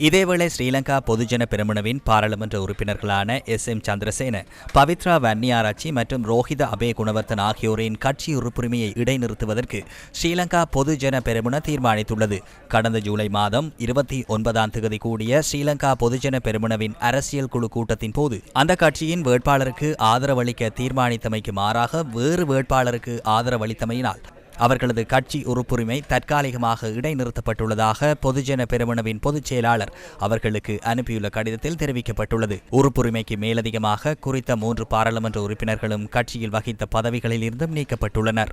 இதேவேளை ஸ்ரீலங்கா பொதுஜன பெருமனவின் பாராளுமன்ற உறுப்பினர்களான எஸ் எம் சந்திரசேன பவித்ரா வன்னியாராச்சி மற்றும் ரோஹித அபே குணவர்த்தன் ஆகியோரின் கட்சி உறுப்புரிமையை இடைநிறுத்துவதற்கு ஸ்ரீலங்கா பொதுஜன பெருமுன தீர்மானித்துள்ளது. கடந்த ஜூலை மாதம் இருபத்தி ஒன்பதாம் தேதி கூடிய ஸ்ரீலங்கா பொதுஜன பெருமுனவின் அரசியல் குழு கூட்டத்தின் போது அந்த கட்சியின் வேட்பாளருக்கு ஆதரவளிக்க தீர்மானித்தமைக்கு மாறாக வேறு வேட்பாளருக்கு ஆதரவளித்தமையினால் அவர்களது கட்சி உறுப்புரிமை தற்காலிகமாக இடைநிறுத்தப்பட்டுள்ளதாக பொதுஜன பெருமனவின் பொதுச் செயலாளர் அவர்களுக்கு அனுப்பியுள்ள கடிதத்தில் தெரிவிக்கப்பட்டுள்ளது. உறுப்புரிமைக்கு மேலதிகமாக குறித்த மூன்று பாராளுமன்ற உறுப்பினர்களும் கட்சியில் வகித்த பதவிகளில் இருந்தும் நீக்கப்பட்டுள்ளனர்.